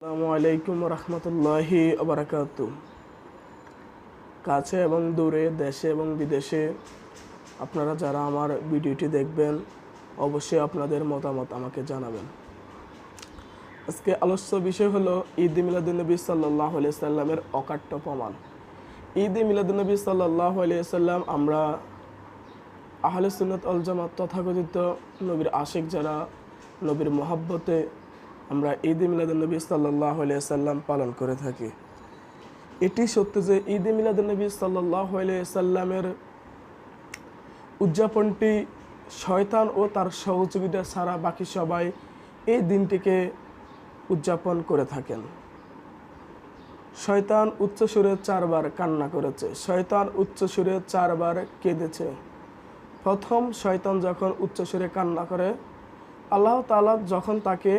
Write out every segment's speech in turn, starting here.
আসসালামু আলাইকুম রহমতুল্লাহি আবরাকাতু কাছে এবং দূরে, দেশে এবং বিদেশে আপনারা যারা আমার ভিডিওটি দেখবেন, অবশ্যই আপনাদের মতামত আমাকে জানাবেন। আজকে আলোচ্য বিষয় হলো ঈদ মিলাদুলনবী সাল্লাহ সাল্লামের অকাট্য প্রমাণ। ঈদ মিলাদুলনবী সাল্লাহ সাল্লাম আমরা আহলে সুন্নত আল জামাত তথাকথিত নবীর আশেক যারা, নবীর মহাব্বতে আমরা ঈদ মিলাদুলনবী সাল্লাহ সাল্লাম পালন করে থাকি। এটি সত্য যে ঈদ মিলাদুলনবী সাল্লাহ সাল্লামের উদযাপনটি শয়তান ও তার সহযোগিতা ছাড়া বাকি সবাই এই দিনটিকে উদযাপন করে থাকেন। শয়তান উচ্চ সুরে চারবার কান্না করেছে। শয়তান উচ্চ সুরে চারবার কেঁদেছে। প্রথম শয়তান যখন উচ্চ সুরে কান্না করে, আল্লাহ তাআলা যখন তাকে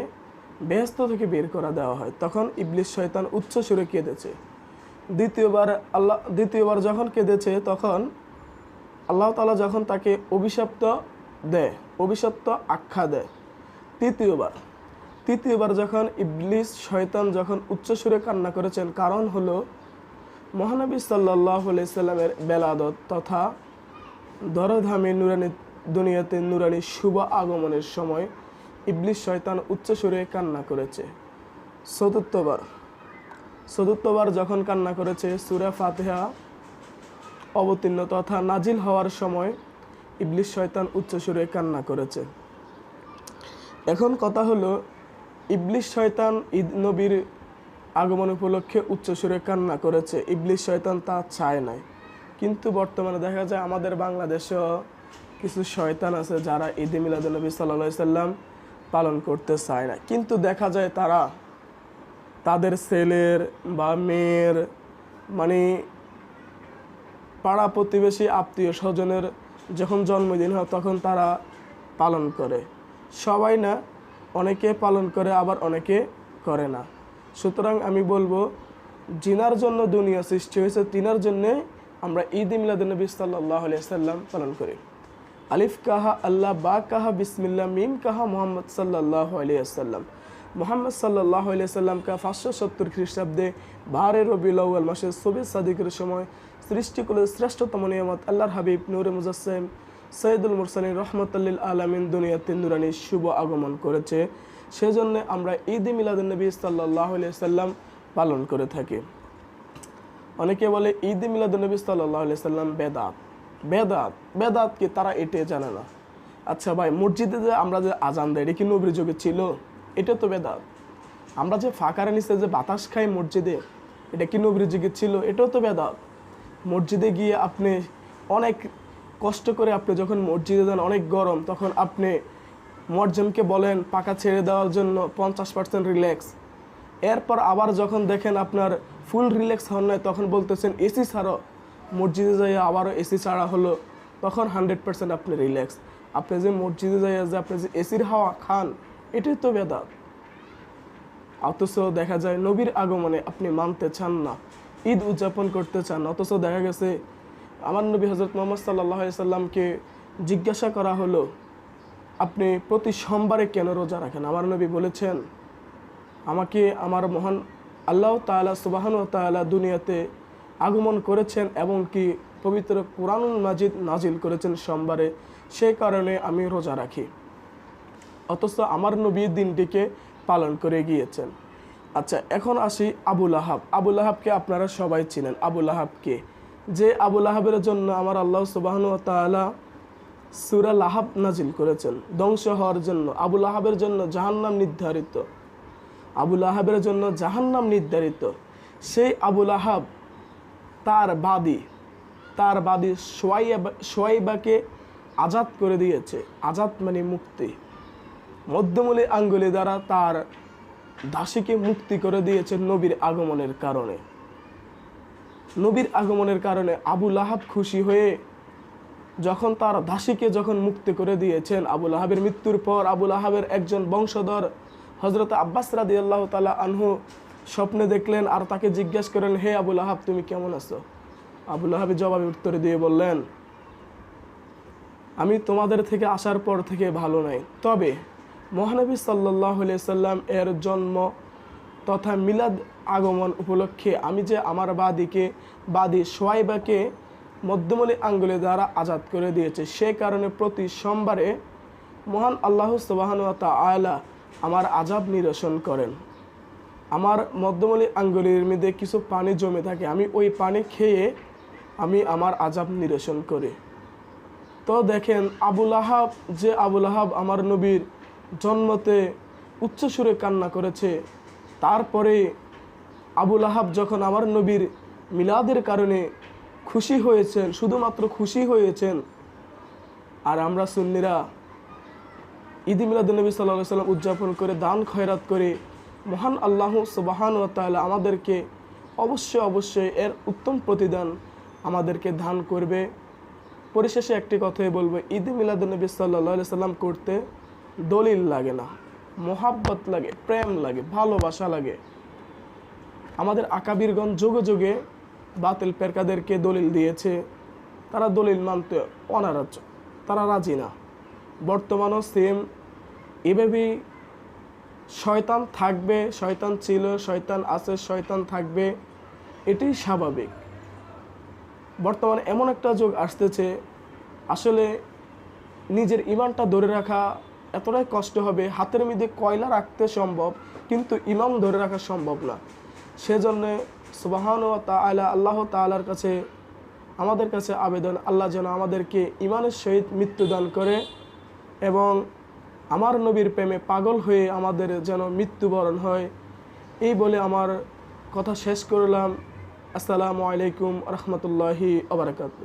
বেহেস্ত থেকে বের করা দেওয়া হয়। তখন ইবলিশ শয়তান উচ্চ সুরে কেঁদেছে। দ্বিতীয়বার আল্লাহ, দ্বিতীয়বার যখন কেঁদেছে, তখন আল্লাহ তাআলা যখন তাকে অভিশপ্ত দেয়, অভিশপ্ত আখ্যা দেয়। তৃতীয়বার তৃতীয়বার যখন ইবলিস শয়তান যখন উচ্চ সুরে কান্না করেছেন, কারণ হলো মহানবী সাল্লাহ সাল্লামের বেলাদত তথা দরধামে নুরানি, দুনিয়াতে নুরানি শুভ আগমনের সময় ইবলিস শয়তান উচ্চ সুরে কান্না করেছে। চতুর্থবার চতুর্থবার যখন কান্না করেছে, সুরা ফাতেহা অবতীর্ণ তথা নাজিল হওয়ার সময় ইবলিশ শয়তান উচ্চ সুরে কান্না করেছে। এখন কথা হলো ইবলিশ শয়তান ঈদ নবীর আগমন উপলক্ষে উচ্চ সুরে কান্না করেছে। ইবলিশ শয়তান তা চায় নাই। কিন্তু বর্তমানে দেখা যায়, আমাদের বাংলাদেশেও কিছু শয়তান আছে যারা ঈদ মিলাদুলনবী সাল্লা সাল্লাম পালন করতে চায় না। কিন্তু দেখা যায় তারা তাদের ছেলের বা মেয়ের মানে পাড়া প্রতিবেশী আত্মীয় স্বজনের যখন জন্মদিন হয় তখন তারা পালন করে। সবাই না, অনেকে পালন করে, আবার অনেকে করে না। সুতরাং আমি বলব, জিনার জন্য দুনিয়া সৃষ্টি হয়েছে, তিনার জন্যে আমরা ঈদ মিলাদুলনবী সাল্লাহ আলিয়া সাল্লাম পালন করি। আলিফ কাহা আল্লাহ বা কাহা বিসমিল্লা মিম কাহা মোহাম্মদ সাল্লাহ আলিয়াল্লাম মোহাম্মদ সাল্লাহ সাল্লামকে পাঁচশো সত্তর খ্রিস্টাব্দে বারে রবিউল আউ্য়াল মাসের সবির সাদিকের সময় সৃষ্টিকুলের শ্রেষ্ঠতম নিয়ামত, আল্লাহর হাবিব নূরে মুজাসেম সৈয়দুল মুরসালিন রহমতুল্লিল আলমিন দুনিয়াতে নুরানি শুভ আগমন করেছে। সেজন্য আমরা ঈদ মিলাদ মিলাদুলনবী সাল্লাহ সাল্লাম পালন করে থাকি। অনেকে বলে ঈদ মিলাদুলনবী সাল্লাহ সাল্লাম বেদাত। বেদাত বেদাত কি তারা এটে জানে না। আচ্ছা ভাই, মসজিদে যে আমরা যে আজান দেয়, এটা কি নবীর যুগে ছিল? এটা তো বেদাত। আমরা যে ফাঁকারে নিচে যে বাতাস খাই মসজিদে, এটা কি নবীর যুগে ছিল? এটাও তো বেদাত। মসজিদে গিয়ে আপনি অনেক কষ্ট করে আপনি যখন মসজিদে যান, অনেক গরম, তখন আপনি মর্জনকে বলেন, পাকা ছেড়ে দেওয়ার জন্য পঞ্চাশ পার্সেন্ট রিল্যাক্স এরপর আবার যখন দেখেন আপনার ফুল রিল্যাক্স হন নাই, তখন বলতেছেন, এসি ছাড়ো। মসজিদে যাই আবারও এসি ছাড়া হলো, তখন হান্ড্রেড পার্সেন্ট আপনি রিল্যাক্স আপনি যে মসজিদে যাই যে আপনি যে এসির হাওয়া খান, এটাই তো বেদাত। অথচ দেখা যায় নবীর আগমনে আপনি মানতে চান না, ঈদ উদযাপন করতে চান। অথচ দেখা গেছে, আমার নবী হজরত মোহাম্মদ সাল্লাহ সাল্লামকে জিজ্ঞাসা করা হলো, আপনি প্রতি সোমবারে কেন রোজা রাখেন? আমার নবী বলেছেন, আমাকে আমার মহান আল্লাহ তাআলা সুবাহান তাআলা দুনিয়াতে আগমন করেছেন এবং কি পবিত্র কোরআনুল মাজিদ নাজিল করেছেন সোমবারে সেই কারণে আমি রোজা রাখি। অথচ আমার নবী দিনটিকে পালন করে গিয়েছেন। আচ্ছা এখন আসি আবুল আহাব আবুল আহাবকে আপনারা সবাই চিনেন। আবুল আহাবকে যে আবুল আহাবের জন্য আমার আল্লাহ সুবাহন তাআলা সুরা লাহাব নাজিল করেছেন, ধ্বংস হওয়ার জন্য। আবুল আহাবের জন্য জাহান্নাম নির্ধারিত। আবুল আহাবের জন্য জাহান্নাম নির্ধারিত। সেই আবুল আহাব তার বাদী তার বাদী সোয়াইবা, সোয়াইবাকে আজাদ করে দিয়েছে। আজাদ মানে মুক্তি। মধ্যমূলী আঙ্গুলি দ্বারা তার দাসীকে মুক্তি করে দিয়েছে নবীর আগমনের কারণে। নবীর আগমনের কারণে আবুল আহাব খুশি হয়ে যখন তার দাসীকে যখন মুক্তি করে দিয়েছেন আবুল আহাবের মৃত্যুর পর আবুল আহাবের একজন বংশধর হজরত আব্বাস রাদি আল্লাহ তালা আনহু স্বপ্নে দেখলেন আর তাকে জিজ্ঞেস করেন, হে আবুল আহাব, তুমি কেমন আছো? আবুল আহাবের জবাবে উত্তর দিয়ে বললেন, আমি তোমাদের থেকে আসার পর থেকে ভালো নাই। তবে মহানবী সাল্লাহ সাল্লাম এর জন্ম তথা মিলাদ আগমন উপলক্ষে আমি যে আমার বাদিকে, বাদী সোয়াইবাকে মধ্যমলি আঙ্গুলে দ্বারা আজাদ করে দিয়েছে, সে কারণে প্রতি সোমবারে মহান আল্লাহ সুবাহান আয়লা আমার আজাব নিরসন করেন। আমার মধ্যমলি আঙ্গুলির মধ্যে কিছু পানি জমে থাকে। আমি ওই পানি খেয়ে আমি আমার আজাব নিরসন করি। তো দেখেন, আবুল আহাব, যে আবুল আহাব আমার নবীর জন্মতে উচ্চ সুরে কান্না করেছে, তারপরে আবুল আহাব যখন আমার নবীর মিলাদের কারণে খুশি হয়েছেন, শুধুমাত্র খুশি হয়েছেন, আর আমরা সুন্নিরা ঈদ মিলাদুলনবী সাল্লাহ সাল্লাম উদযাপন করে, দান খয়রাত করে মহান আল্লাহ সুবাহান ও তাআলা আমাদেরকে অবশ্যই অবশ্যই এর উত্তম প্রতিদান আমাদেরকে দান করবে। পরিশেষে একটি কথাই বলব, ঈদ মিলাদুলনবী সাল্লাহ সাল্লাম করতে দলিল লাগে না, মোহাব্বত লাগে, প্রেম লাগে, ভালোবাসা লাগে। আমাদের আকাবিরগণ যুগে যুগে বাতিল পেরকাদেরকে দলিল দিয়েছে, তারা দলিল মানতে অনারাজ্য, তারা রাজি না। বর্তমানও সেম এভাবেই শয়তান থাকবে, শয়তান ছিল, শয়তান আছে, শয়তান থাকবে। এটাই স্বাভাবিক। বর্তমানে এমন একটা যুগ আসতেছে, আসলে নিজের ইমানটা ধরে রাখা এতটাই কষ্ট হবে, হাতের মধ্যে কয়লা রাখতে সম্ভব, কিন্তু ইমাম ধরে রাখা সম্ভব না। সেজন্য সুবাহান ও তাআলা, আল্লাহ তাআলার কাছে, আমাদের কাছে আবেদন, আল্লাহ যেন আমাদেরকে ইমানের সহিত মৃত্যুদান করে এবং আমার নবীর প্রেমে পাগল হয়ে আমাদের যেন মৃত্যুবরণ হয়। এই বলে আমার কথা শেষ করলাম। আসসালামু আলাইকুম রহমতুল্লাহি আবরকাত